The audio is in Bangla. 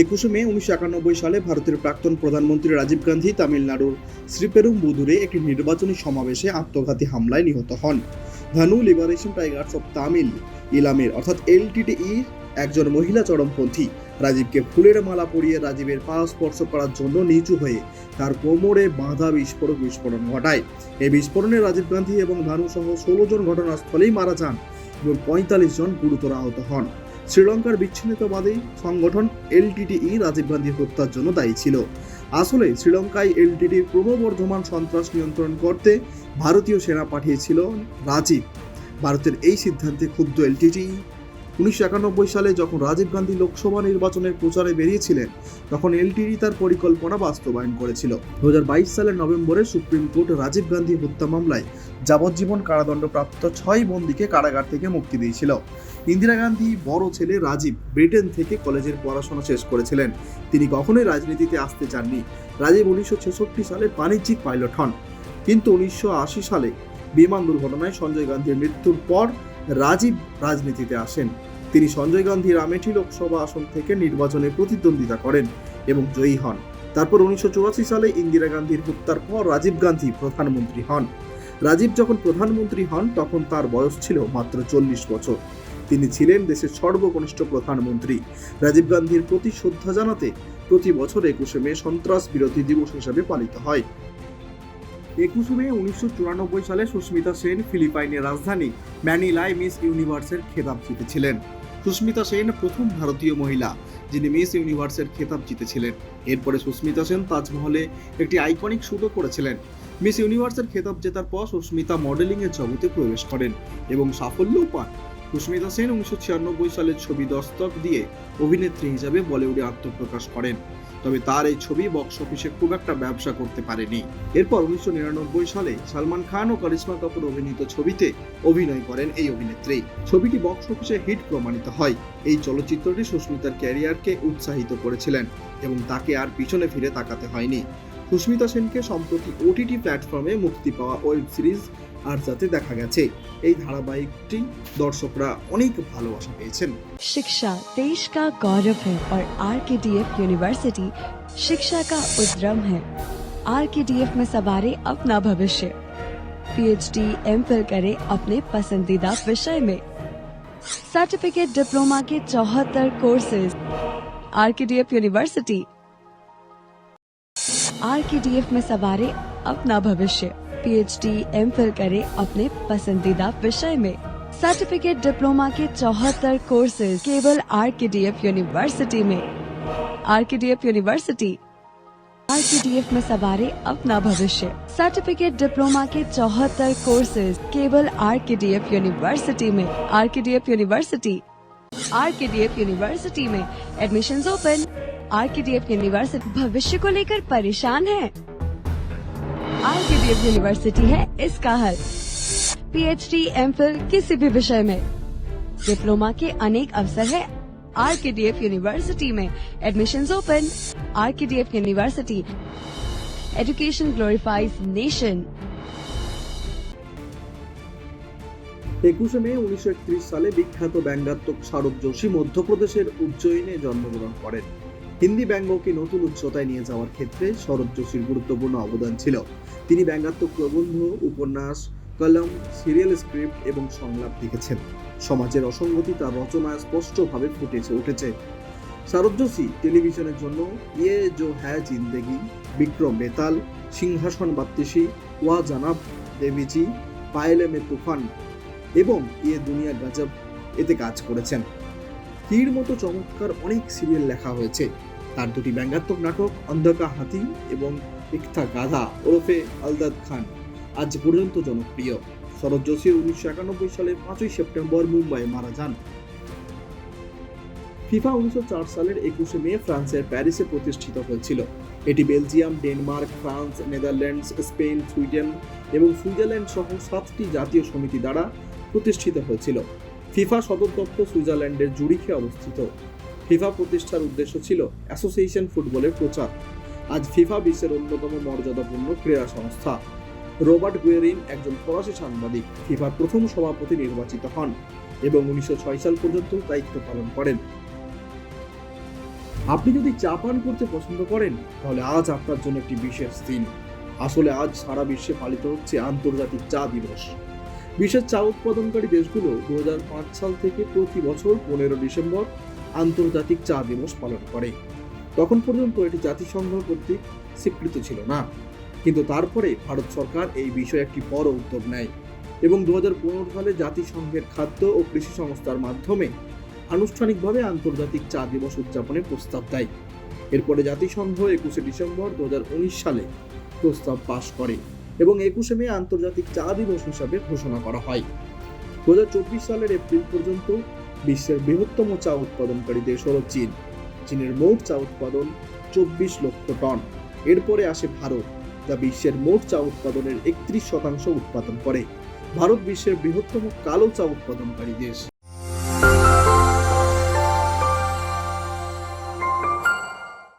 একুশে মে উনিশশো একানব্বই সালে ভারতের প্রাক্তন প্রধানমন্ত্রী রাজীব গান্ধী তামিলনাড়ুর শ্রীপেরুম শ্রীপেরুম্বুদুরে একটি নির্বাচনী সমাবেশে আত্মঘাতী হামলায় নিহত হন। Dhanu liberation tigers of Tamil, ইলামের অর্থাৎ এলটিটিই একজন মহিলা চরমপন্থী, রাজীবকে ফুলের মালা পরিয়ে রাজীবের পা স্পর্শ করার জন্য নিচু হয়ে তার কোমরে বাঁধা বিস্ফোরক বিস্ফোরণ ঘটায়। এই বিস্ফোরণে রাজীব গান্ধী এবং ধানু সহ ষোলো জন ঘটনাস্থলেই মারা যান এবং পঁয়তাল্লিশ জন গুরুতর আহত হন। শ্রীলঙ্কার বিচ্ছিন্নতাবাদী সংগঠন এলটিটিই রাজীব গান্ধী হত্যার জন্য দায়ী ছিল। আসলে শ্রীলঙ্কায় এলটিটি ক্রমবর্ধমান সন্ত্রাস নিয়ন্ত্রণ করতে ভারতীয় সেনা পাঠিয়েছিল রাজীব। ভারতের এই সিদ্ধান্তে ক্ষুব্ধ এলটিটি উনিশশো একানব্বই সালে যখন রাজীব গান্ধী লোকসভা নির্বাচনের প্রচারে বেরিয়েছিলেন, তখন এলটিটি তার পরিকল্পনা বাস্তবায়ন করেছিল। দু সালের নভেম্বরে সুপ্রিম কোর্ট রাজীব গান্ধী হত্যা মামলায় যাবজ্জীবন কারাদণ্ডপ্রাপ্ত ছয় বন্দীকে কারাগার থেকে মুক্তি দিয়েছিল। ইন্দিরা গান্ধী বড় ছেলে রাজীব ব্রিটেন থেকে কলেজের পড়াশোনা শেষ করেছিলেন। তিনি কখনোই রাজনীতিতে আসতে চাননি। রাজীব উনিশশো ছেষট্টি সালে বাণিজ্যিক পাইলট হন। কিন্তু উনিশশো আশি সালে বিমান দুর্ঘটনায় সঞ্জয় গান্ধীর মৃত্যুর পর রাজীব রাজনীতিতে আসেন। তিনি সঞ্জয় গান্ধীর আমেঠি লোকসভা আসন থেকে নির্বাচনে প্রতিদ্বন্দ্বিতা করেন এবং জয়ী হন। তারপর উনিশশো চুরাশি সালে ইন্দিরা গান্ধীর হত্যার পর রাজীব গান্ধী প্রধানমন্ত্রী হন। রাজীব যখন প্রধানমন্ত্রী হন, তখন তার বয়স ছিল মাত্র চল্লিশ বছর। তিনি ছিলেন দেশের সর্বকনিষ্ঠ প্রধানমন্ত্রী। রাজীব গান্ধীর প্রতি শ্রদ্ধা জানাতে প্রতি বছর একুশে মে সন্ত্রাস বিরোধী দিবস হিসেবে পালিত হয়। একুশে মে উনিশশো চুরানব্বই সালে সুস্মিতা সেন ফিলিপাইনের রাজধানী ম্যানিলায় মিস ইউনিভার্সের খেতাব জিতেছিলেন। সুস্মিতা সেন প্রথম ভারতীয় মহিলা, যিনি মিস ইউনিভার্সের খেতাব জিতেছিলেন। এরপরে সুস্মিতা সেন তাজমহলে একটি আইকনিক শুটও করেছিলেন। মিস ইউনিভার্সের খেতাব জেতার পর সুস্মিতা মডেলিংয়ের জগতে প্রবেশ করেন এবং সাফল্যও পান। সুস্মিতা সেন উনিশশো ছিয়ানব্বই সালের ছবি দস্তক দিয়ে অভিনেত্রী হিসাবে বলিউডে আত্মপ্রকাশ করেন। তবে তার এই ছবি বক্স অফিসে খুব একটা ব্যবসা করতে পারেনি। এরপর উনিশশো নিরানব্বই সালে সালমান খান ও কারিশ্মা কাপুর অভিনীত ছবিতে অভিনয় করেন এই অভিনেত্রী। ছবিটি বক্স অফিসে হিট প্রমাণিত হয়। এই চলচ্চিত্রটি সুস্মিতার ক্যারিয়ারকে উৎসাহিত করেছিলেন এবং তাকে আর পিছনে ফিরে তাকাতে হয়নি। সুস্মিতা সেনকে সম্প্রতি ওটিটি প্ল্যাটফর্মে মুক্তি পাওয়া ওয়েব সিরিজ আর যাতে দেখা গেছে এই ধারাবাহিকটি দর্শকরা অনেক ভালোবাসা পেয়েছেন शिक्षा देश का गौरव है और are K D F university शिक्षा का उद्यम है आर के डी एफ में सवारे अपना भविष्य पीएचडी एम फिल करे अपने पसंदीदा विषय में सर्टिफिकेट डिप्लोमा के चौहत्तर courses R K D F university R K D F में सवारे अपना भविष्य पीएचडी एम फिल करे अपने पसंदीदा विषय में। सर्टिफिकेट डिप्लोमा के चौहत्तर कोर्सेज केवल R K D F university में। R K D F university R K D F में सवारे अपना भविष्य। सर्टिफिकेट डिप्लोमा के चौहत्तर कोर्सेज केवल R K D F university में। R K D F university R K D F university में। Admission open R K D F university भविष्य को लेकर परेशान है। R K D F university है इसका हल पीएचडी एमफिल किसी भी विषय में डिप्लोमा के अनेक अवसर है R K D F university में admission open R K D F university education glorifies nation একুশে মে উনিশশো একত্রিশ সালে বিখ্যাত ব্যঙ্গাত্মক শারদ যোশী মধ্যপ্রদেশের উজ্জয়িনে জন্মগ্রহণ করেন হিন্দি ব্যঙ্গকে নতুন উচ্চতায় নিয়ে যাওয়ার ক্ষেত্রে শরৎ যোশীর গুরুত্বপূর্ণ অবদান ছিল। তিনি ব্যঙ্গাত্মক প্রবন্ধ, উপন্যাস, কলম, সিরিয়াল স্ক্রিপ্ট এবং সংলাপ লিখেছেন। সমাজের অসঙ্গতি তার রচনায় স্পষ্টভাবে ফুটেছে উঠেছে। শারদ যোশী টেলিভিশনের জন্য ইয়ে জো হ্যায় জিন্দেগি, বিক্রম বেতাল, সিংহাসন বাত্তিসি ওয়া জানাব দেবীজি, পায়েলে মে তুফান এবং ইয়ে দুনিয়া গাজব এতে কাজ করেছেন। তীর মতো চমৎকার অনেক সিরিয়াল লেখা হয়েছে। তার দুটি ব্যঙ্গাত্মক নাটক, অন্ধকা হাতি এবং ইকথা গাধা ওরফে আলদাদ খান, আজ পর্যন্ত জনপ্রিয়। শরৎ যোশী উনিশশো একানব্বই সালের পাঁচই সেপ্টেম্বর মুম্বাইয়ে মারা যান। ফিফা উনিশশো চার সালের একুশে মে ফ্রান্সের প্যারিসে প্রতিষ্ঠিত হয়েছিল। এটি Belgium, Denmark, France, Netherlands, Spain, Sweden এবং সুইজারল্যান্ড সহ সাতটি জাতীয় সমিতি দ্বারা প্রতিষ্ঠিত হয়েছিল। ফিফা সদর দপ্তর সুইজারল্যান্ডের জুরিখে অবস্থিত। ফিফা প্রতিষ্ঠার উদ্দেশ্য ছিল অ্যাসোসিয়েশন ফুটবলের প্রচার। আজ ফিফা বিশ্বের অন্যতম মর্যাদাপূর্ণ ক্রীড়া সংস্থা। রবার্ট গুয়েরিন একজন ফরাসি সাংবাদিক, ফিফার প্রথম সভাপতি নির্বাচিত হন এবং উনিশশো ছয় সাল পর্যন্ত দায়িত্ব পালন করেন। আপনি যদি চা পান করতে পছন্দ করেন, তাহলে আজ আপনার জন্য একটি বিশেষ দিন। আসলে আজ সারা বিশ্বে পালিত হচ্ছে আন্তর্জাতিক চা দিবস। বিশ্বের চা উৎপাদনকারী দেশগুলো দু হাজার পাঁচ সাল থেকে প্রতি বছর পনেরো ডিসেম্বর আন্তর্জাতিক চা দিবস পালন করে। তখন পর্যন্ত এটি জাতিসংঘ কর্তৃক স্বীকৃত ছিল না। কিন্তু তারপরে ভারত সরকার এই বিষয়ে একটি বড় উদ্যোগ নেয় এবং দু হাজার পনেরো সালে জাতিসংঘের খাদ্য ও কৃষি সংস্থার মাধ্যমে আনুষ্ঠানিকভাবে আন্তর্জাতিক চা দিবস উদযাপনের প্রস্তাব দেয়। এরপরে জাতিসংঘ একুশে ডিসেম্বর দু হাজার উনিশ সালে প্রস্তাব পাশ করে। এবং একুশে মে আন্তর্জাতিক চা দিবস হিসাবে ঘোষণা করা হয়। দু হাজার চব্বিশ সালের এপ্রিল পর্যন্ত বিশ্বের বৃহত্তম চা উৎপাদনকারী দেশ হল চীন। চীনের মোট চা উৎপাদন চব্বিশ লক্ষ টন। এরপরে আসে ভারত, যা বিশ্বের মোট চা উৎপাদনের একত্রিশ শতাংশ উৎপাদন করে। ভারত বিশ্বের বৃহত্তম কালো চা উৎপাদনকারী দেশ।